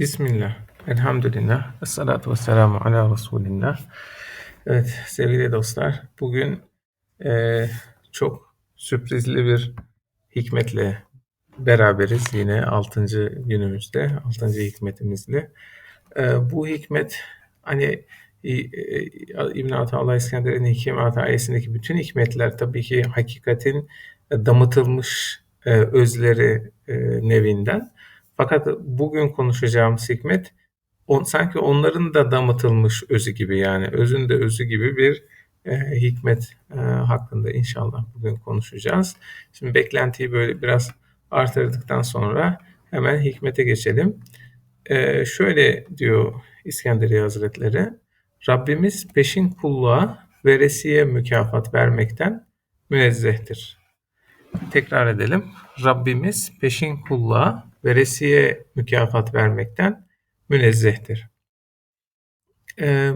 Bismillah, elhamdülillah, esselatu vesselamu ala Resulillah. Evet sevgili dostlar, bugün eee, çok sürprizli bir hikmetle beraberiz yine 6. günümüzde, 6. hikmetimizle. Eee, bu hikmet hani e, e, İbn Ataullah İskender'in Hikimat ayesindeki bütün hikmetler tabii ki hakikatin damıtılmış e, özleri e, nevinden. Fakat bugün konuşacağımız hikmet on, sanki onların da damıtılmış özü gibi yani özün de özü gibi bir e, hikmet e, hakkında inşallah bugün konuşacağız. Şimdi beklentiyi böyle biraz artırdıktan sonra hemen hikmete geçelim. E, şöyle diyor İskenderiye Hazretleri, Rabbimiz peşin kulluğa veresiye mükafat vermekten münezzehtir. Tekrar edelim. Rabbimiz peşin kulluğa veresiye mükafat vermekten münezzehtir. Ee,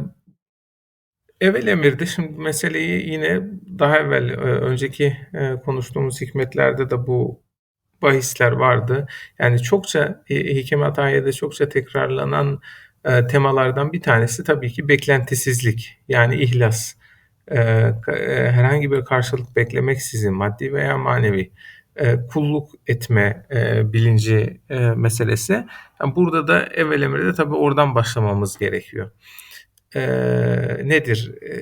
evvel emirde şimdi meseleyi yine daha evvel e, önceki e, konuştuğumuz hikmetlerde de bu bahisler vardı. Yani çokça Hikmet Ayet'de çokça tekrarlanan e, temalardan bir tanesi tabii ki beklentisizlik yani ihlas. Herhangi bir karşılık beklemeksizin maddi veya manevi kulluk etme e, bilinci e, meselesi. Yani burada da evvel emrede tabii oradan başlamamız gerekiyor. E, nedir e,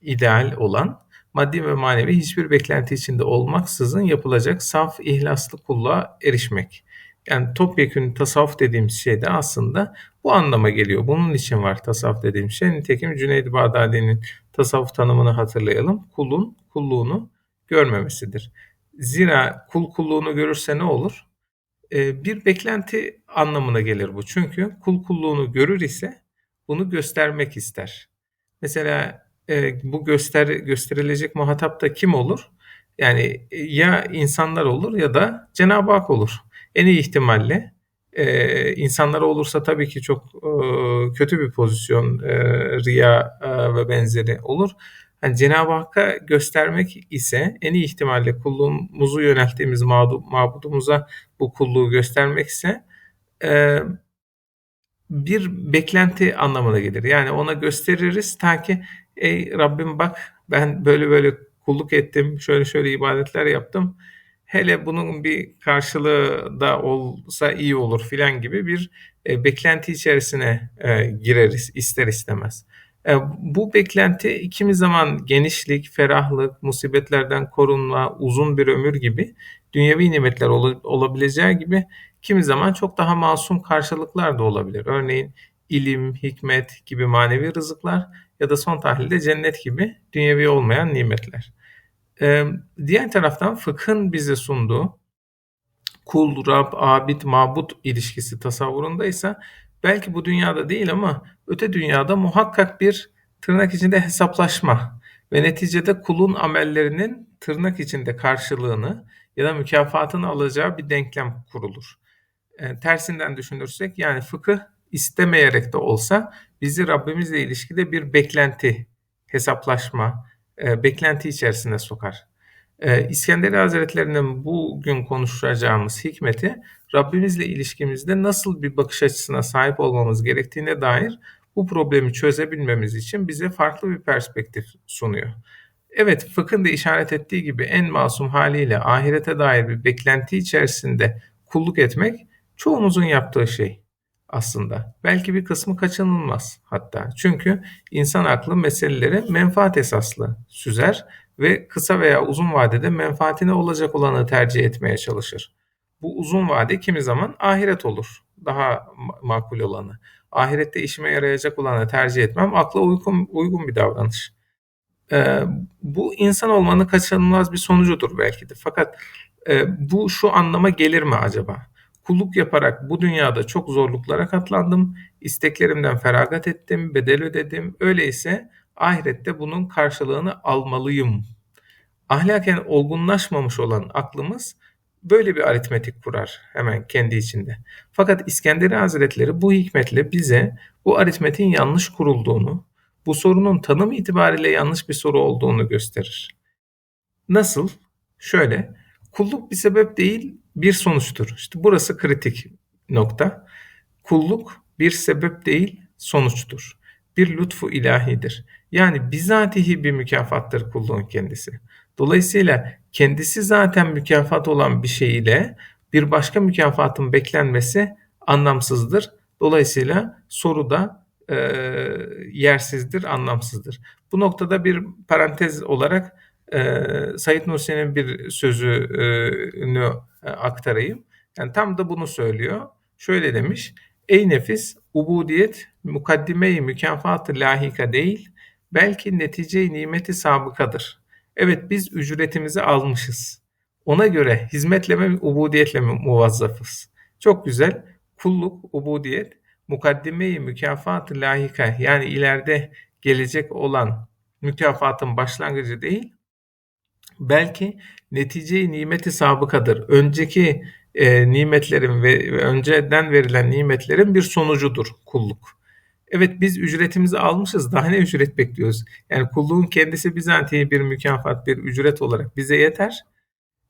ideal olan? Maddi ve manevi hiçbir beklenti içinde olmaksızın yapılacak saf ihlaslı kulluğa erişmek. Yani topyekün tasavvuf dediğimiz şey de aslında bu anlama geliyor. Bunun için var tasavvuf dediğim şey. Nitekim Cüneyd Bağdadi'nin tasavvuf tanımını hatırlayalım. Kulun kulluğunu görmemesidir. Zira kul kulluğunu görürse ne olur? Ee, bir beklenti anlamına gelir bu. Çünkü kul kulluğunu görür ise bunu göstermek ister. Mesela e, bu göster gösterilecek muhatap da kim olur? Yani e, ya insanlar olur ya da Cenab-ı Hak olur. En iyi ihtimalle e, insanlara olursa tabii ki çok e, kötü bir pozisyon, e, riya ve benzeri olur. Yani Cenab-ı Hakk'a göstermek ise en iyi ihtimalle kulluğumuzu yönelttiğimiz mabudumuza bu kulluğu göstermek ise e, bir beklenti anlamına gelir. Yani ona gösteririz ta ki ey Rabbim bak ben böyle böyle kulluk ettim, şöyle şöyle ibadetler yaptım. Hele bunun bir karşılığı da olsa iyi olur filan gibi bir e, beklenti içerisine e, gireriz ister istemez. E, bu beklenti kimi zaman genişlik, ferahlık, musibetlerden korunma, uzun bir ömür gibi dünyevi nimetler ol, olabileceği gibi kimi zaman çok daha masum karşılıklar da olabilir. Örneğin ilim, hikmet gibi manevi rızıklar ya da son tahlilde cennet gibi dünyevi olmayan nimetler. Ee, diğer taraftan fıkhın bize sunduğu kul, Rab, abid, mabut ilişkisi tasavvurundaysa belki bu dünyada değil ama öte dünyada muhakkak bir tırnak içinde hesaplaşma ve neticede kulun amellerinin tırnak içinde karşılığını ya da mükafatını alacağı bir denklem kurulur. E, tersinden düşünürsek yani fıkıh istemeyerek de olsa bizi Rabbimizle ilişkide bir beklenti, hesaplaşma, e, beklenti içerisine sokar. E, İskenderi Hazretleri'nin bugün konuşacağımız hikmeti Rabbimizle ilişkimizde nasıl bir bakış açısına sahip olmamız gerektiğine dair bu problemi çözebilmemiz için bize farklı bir perspektif sunuyor. Evet, fıkhın da işaret ettiği gibi en masum haliyle ahirete dair bir beklenti içerisinde kulluk etmek çoğumuzun yaptığı şey aslında. Belki bir kısmı kaçınılmaz hatta. Çünkü insan aklı meseleleri menfaat esaslı süzer ve kısa veya uzun vadede menfaatine olacak olanı tercih etmeye çalışır. Bu uzun vade kimi zaman ahiret olur. Daha makul olanı. Ahirette işime yarayacak olanı tercih etmem akla uygun, uygun bir davranış. Ee, bu insan olmanın kaçınılmaz bir sonucudur belki de. Fakat e, bu şu anlama gelir mi acaba? Kulluk yaparak bu dünyada çok zorluklara katlandım, isteklerimden feragat ettim, bedel ödedim. Öyleyse ahirette bunun karşılığını almalıyım. Ahlaken olgunlaşmamış olan aklımız böyle bir aritmetik kurar hemen kendi içinde. Fakat İskenderi Hazretleri bu hikmetle bize bu aritmetin yanlış kurulduğunu, bu sorunun tanım itibariyle yanlış bir soru olduğunu gösterir. Nasıl? Şöyle, kulluk bir sebep değil, bir sonuçtur. İşte burası kritik nokta. Kulluk bir sebep değil, sonuçtur. Bir lütfu ilahidir. Yani bizatihi bir mükafattır kulluğun kendisi. Dolayısıyla kendisi zaten mükafat olan bir şey ile bir başka mükafatın beklenmesi anlamsızdır. Dolayısıyla soruda e, yersizdir, anlamsızdır. Bu noktada bir parantez olarak e, Said Nursi'nin bir sözünü e, aktarayım. Yani tam da bunu söylüyor. Şöyle demiş. Ey nefis, ubudiyet mukaddime-i mükafat lahika değil, belki netice-i nimeti sabıkadır. Evet biz ücretimizi almışız. Ona göre hizmetle mi, ubudiyetle mi muvazzafız? Çok güzel. Kulluk, ubudiyet, mukaddime-i mükafat lahika yani ileride gelecek olan mükafatın başlangıcı değil, belki netice-i nimeti sabıkadır. Önceki e, nimetlerin ve önceden verilen nimetlerin bir sonucudur kulluk. Evet biz ücretimizi almışız. Daha ne ücret bekliyoruz? Yani kulluğun kendisi bizatihi bir mükafat, bir ücret olarak bize yeter.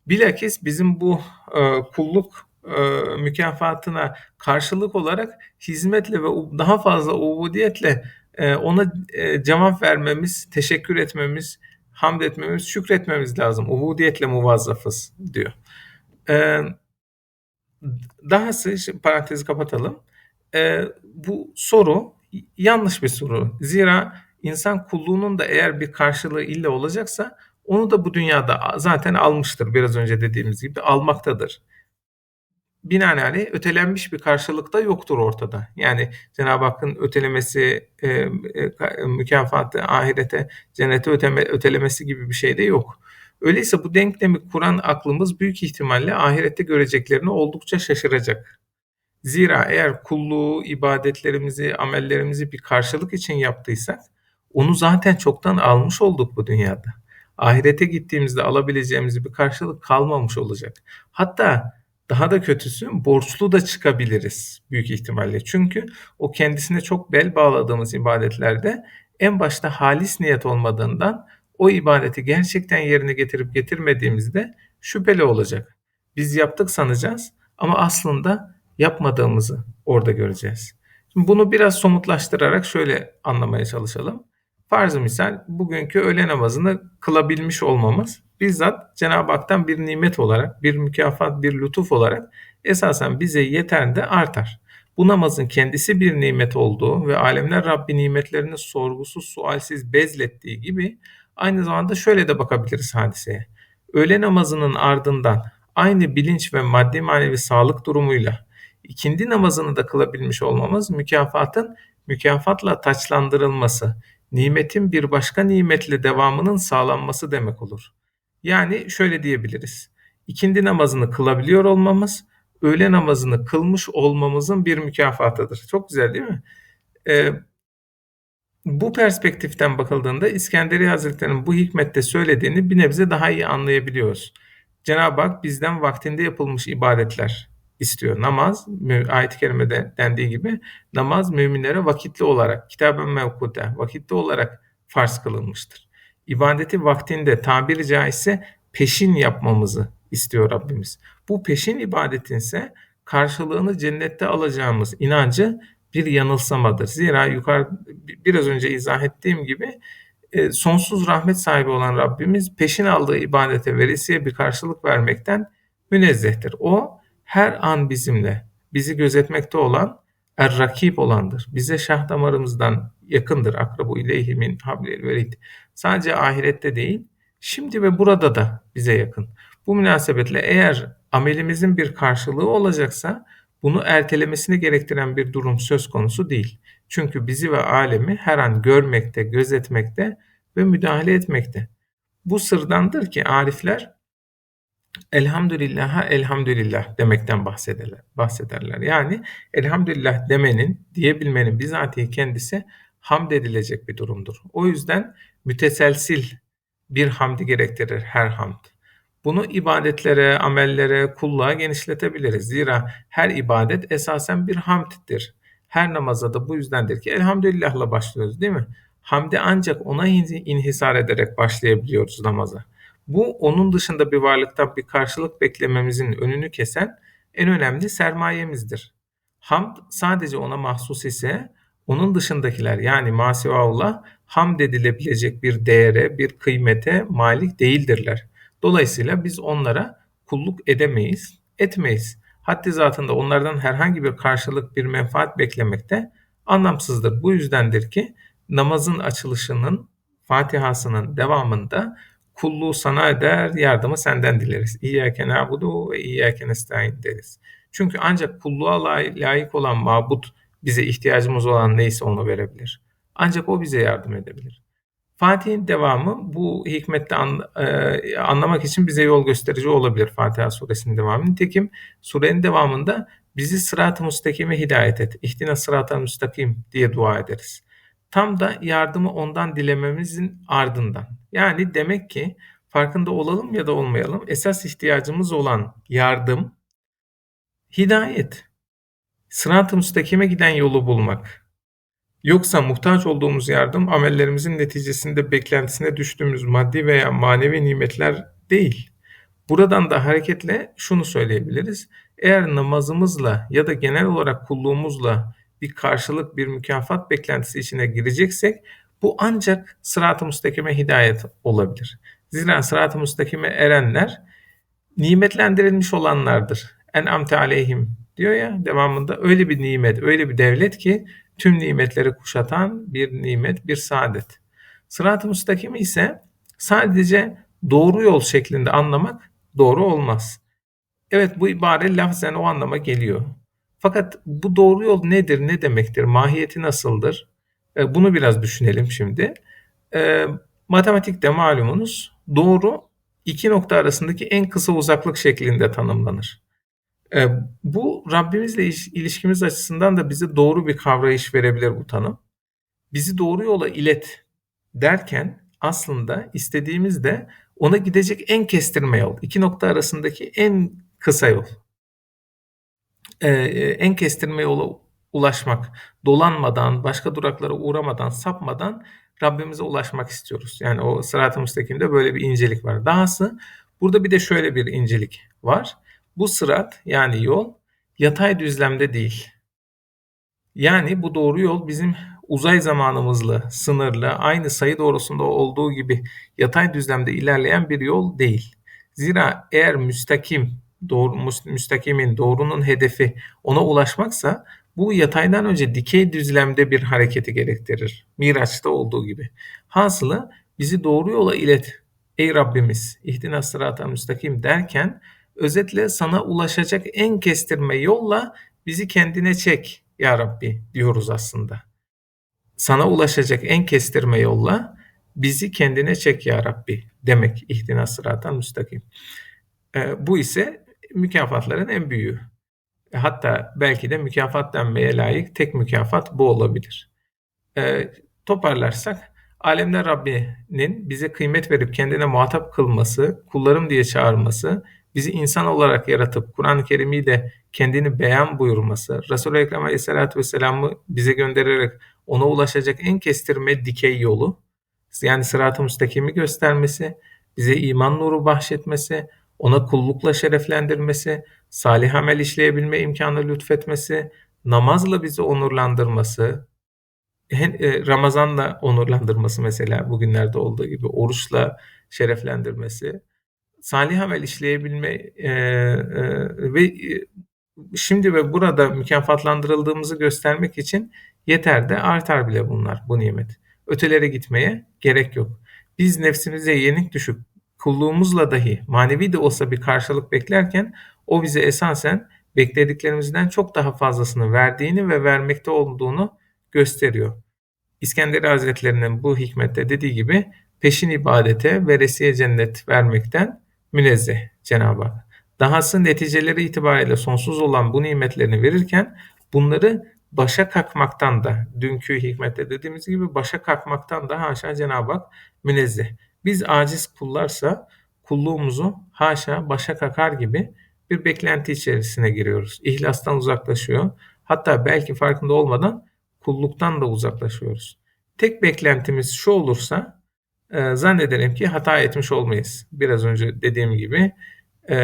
Bilakis bizim bu e, kulluk e, mükafatına karşılık olarak hizmetle ve daha fazla ubudiyetle e, ona e, cevap vermemiz, teşekkür etmemiz, hamd etmemiz, şükretmemiz lazım. Ubudiyetle muvazzafız diyor. E, dahası, parantezi kapatalım. E, bu soru yanlış bir soru. Zira insan kulluğunun da eğer bir karşılığı ille olacaksa onu da bu dünyada zaten almıştır. Biraz önce dediğimiz gibi almaktadır binaenaleyh ötelenmiş bir karşılık da yoktur ortada. Yani Cenab-ı Hakk'ın ötelemesi, e, e, mükafatı, ahirete, cennete öteme, ötelemesi gibi bir şey de yok. Öyleyse bu denklemi kuran aklımız büyük ihtimalle ahirette göreceklerini oldukça şaşıracak. Zira eğer kulluğu, ibadetlerimizi, amellerimizi bir karşılık için yaptıysak onu zaten çoktan almış olduk bu dünyada. Ahirete gittiğimizde alabileceğimiz bir karşılık kalmamış olacak. Hatta daha da kötüsü borçlu da çıkabiliriz büyük ihtimalle. Çünkü o kendisine çok bel bağladığımız ibadetlerde en başta halis niyet olmadığından o ibadeti gerçekten yerine getirip getirmediğimizde şüpheli olacak. Biz yaptık sanacağız ama aslında yapmadığımızı orada göreceğiz. Şimdi bunu biraz somutlaştırarak şöyle anlamaya çalışalım. Farz-ı misal bugünkü öğle namazını kılabilmiş olmamız bizzat Cenab-ı Hak'tan bir nimet olarak, bir mükafat, bir lütuf olarak esasen bize yeter de artar. Bu namazın kendisi bir nimet olduğu ve alemler Rabbi nimetlerini sorgusuz sualsiz bezlettiği gibi aynı zamanda şöyle de bakabiliriz hadiseye. Öğle namazının ardından aynı bilinç ve maddi manevi sağlık durumuyla ikindi namazını da kılabilmiş olmamız mükafatın mükafatla taçlandırılması, nimetin bir başka nimetle devamının sağlanması demek olur. Yani şöyle diyebiliriz. İkindi namazını kılabiliyor olmamız, öğle namazını kılmış olmamızın bir mükafatıdır. Çok güzel değil mi? Ee, bu perspektiften bakıldığında İskenderi Hazretleri'nin bu hikmette söylediğini bir nebze daha iyi anlayabiliyoruz. Cenab-ı Hak bizden vaktinde yapılmış ibadetler istiyor. Namaz, ayet-i kerimede dendiği gibi namaz müminlere vakitli olarak, kitab-ı mevkude, vakitli olarak farz kılınmıştır ibadeti vaktinde tabiri caizse peşin yapmamızı istiyor Rabbimiz. Bu peşin ibadetin ise karşılığını cennette alacağımız inancı bir yanılsamadır. Zira yukarı biraz önce izah ettiğim gibi e, sonsuz rahmet sahibi olan Rabbimiz peşin aldığı ibadete veresiye bir karşılık vermekten münezzehtir. O her an bizimle, bizi gözetmekte olan er rakip olandır. Bize şah damarımızdan yakındır. Akrabu ileyhi min hablil velid. Sadece ahirette değil, şimdi ve burada da bize yakın. Bu münasebetle eğer amelimizin bir karşılığı olacaksa bunu ertelemesini gerektiren bir durum söz konusu değil. Çünkü bizi ve alemi her an görmekte, gözetmekte ve müdahale etmekte. Bu sırdandır ki arifler elhamdülillah elhamdülillah demekten bahsederler. bahsederler. Yani elhamdülillah demenin, diyebilmenin bizatihi kendisi hamd edilecek bir durumdur. O yüzden müteselsil bir hamdi gerektirir her hamd. Bunu ibadetlere, amellere, kulluğa genişletebiliriz. Zira her ibadet esasen bir hamddir. Her namaza da bu yüzdendir ki elhamdülillahla başlıyoruz değil mi? Hamdi ancak ona inhisar ederek başlayabiliyoruz namaza. Bu onun dışında bir varlıktan bir karşılık beklememizin önünü kesen en önemli sermayemizdir. Hamd sadece ona mahsus ise onun dışındakiler yani masivaullah hamd edilebilecek bir değere, bir kıymete malik değildirler. Dolayısıyla biz onlara kulluk edemeyiz, etmeyiz. Haddi zatında onlardan herhangi bir karşılık, bir menfaat beklemek de anlamsızdır. Bu yüzdendir ki namazın açılışının, Fatihasının devamında kulluğu sana eder, yardımı senden dileriz. İyyâke na'budu ve iyyâke nestaîn deriz. Çünkü ancak kulluğa layık olan mabut bize ihtiyacımız olan neyse onu verebilir. Ancak o bize yardım edebilir. Fatih'in devamı bu hikmette an, e, anlamak için bize yol gösterici olabilir Fatiha suresinin devamı. Nitekim surenin devamında bizi sırat-ı müstakime hidayet et. İhtina sırat-ı müstakim diye dua ederiz. Tam da yardımı ondan dilememizin ardından. Yani demek ki farkında olalım ya da olmayalım esas ihtiyacımız olan yardım, hidayet. Sırat-ı müstakime giden yolu bulmak. Yoksa muhtaç olduğumuz yardım amellerimizin neticesinde beklentisine düştüğümüz maddi veya manevi nimetler değil. Buradan da hareketle şunu söyleyebiliriz. Eğer namazımızla ya da genel olarak kulluğumuzla bir karşılık, bir mükafat beklentisi içine gireceksek bu ancak sırat-ı müstakime hidayet olabilir. Zira sırat-ı müstakime erenler nimetlendirilmiş olanlardır. En amte aleyhim diyor ya devamında öyle bir nimet, öyle bir devlet ki tüm nimetleri kuşatan bir nimet, bir saadet. Sırat-ı müstakimi ise sadece doğru yol şeklinde anlamak doğru olmaz. Evet bu ibare lafzen o anlama geliyor. Fakat bu doğru yol nedir, ne demektir, mahiyeti nasıldır? E, bunu biraz düşünelim şimdi. E, matematikte malumunuz doğru iki nokta arasındaki en kısa uzaklık şeklinde tanımlanır. E, bu Rabbimizle ilişkimiz açısından da bize doğru bir kavrayış verebilir bu tanım. Bizi doğru yola ilet derken aslında istediğimiz de ona gidecek en kestirme yol. iki nokta arasındaki en kısa yol. Ee, en kestirme yola ulaşmak. Dolanmadan, başka duraklara uğramadan, sapmadan Rabbimize ulaşmak istiyoruz. Yani o sırat-ı müstakimde böyle bir incelik var. Dahası burada bir de şöyle bir incelik var. Bu sırat yani yol yatay düzlemde değil. Yani bu doğru yol bizim uzay zamanımızla sınırlı, aynı sayı doğrusunda olduğu gibi yatay düzlemde ilerleyen bir yol değil. Zira eğer müstakim, doğru, müstakimin, doğrunun hedefi ona ulaşmaksa bu yataydan önce dikey düzlemde bir hareketi gerektirir. Miraç'ta olduğu gibi. Hasılı bizi doğru yola ilet. Ey Rabbimiz, ihdina sıraten müstakim derken özetle sana ulaşacak en kestirme yolla bizi kendine çek ya Rabbi diyoruz aslında. Sana ulaşacak en kestirme yolla bizi kendine çek ya Rabbi demek ihdina sıraten müstakim. E, bu ise mükafatların en büyüğü. E, hatta belki de mükafat denmeye layık tek mükafat bu olabilir. E, toparlarsak alemler Rabbi'nin bize kıymet verip kendine muhatap kılması, kullarım diye çağırması, bizi insan olarak yaratıp Kur'an-ı Kerim'i de kendini beyan buyurması, Resul-i Ekrem Aleyhisselatü Vesselam'ı bize göndererek ona ulaşacak en kestirme dikey yolu, yani sırat-ı müstakimi göstermesi, bize iman nuru bahşetmesi, ona kullukla şereflendirmesi, salih amel işleyebilme imkanı lütfetmesi, namazla bizi onurlandırması, e, Ramazan'la onurlandırması mesela bugünlerde olduğu gibi oruçla şereflendirmesi, salih amel işleyebilme e, e, ve şimdi ve burada mükafatlandırıldığımızı göstermek için yeter de artar bile bunlar bu nimet. Ötelere gitmeye gerek yok. Biz nefsimize yenik düşüp kulluğumuzla dahi manevi de olsa bir karşılık beklerken o bize esasen beklediklerimizden çok daha fazlasını verdiğini ve vermekte olduğunu gösteriyor. İskender Hazretlerinin bu hikmette dediği gibi peşin ibadete veresiye cennet vermekten münezzeh Cenab-ı Hak. Dahası neticeleri itibariyle sonsuz olan bu nimetlerini verirken bunları başa kalkmaktan da dünkü hikmette dediğimiz gibi başa kalkmaktan da haşa Cenab-ı Hak münezzeh. Biz aciz kullarsa kulluğumuzu haşa başa kakar gibi bir beklenti içerisine giriyoruz. İhlastan uzaklaşıyor. Hatta belki farkında olmadan kulluktan da uzaklaşıyoruz. Tek beklentimiz şu olursa e, zannederim ki hata etmiş olmayız. Biraz önce dediğim gibi e,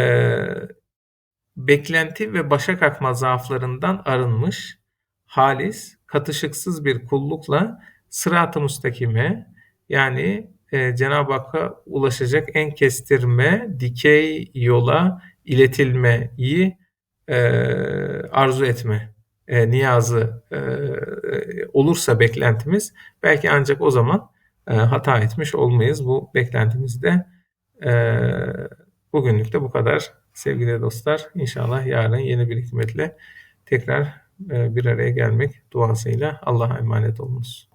beklenti ve başa kalkma zaaflarından arınmış, halis, katışıksız bir kullukla sırat-ı müstakime yani e, Cenab-ı Hakk'a ulaşacak en kestirme, dikey yola iletilmeyi e, arzu etme e, niyazı e, olursa beklentimiz belki ancak o zaman e, hata etmiş olmayız. Bu beklentimiz de e, bugünlük de bu kadar sevgili dostlar. İnşallah yarın yeni bir hikmetle tekrar e, bir araya gelmek duasıyla Allah'a emanet olunuz.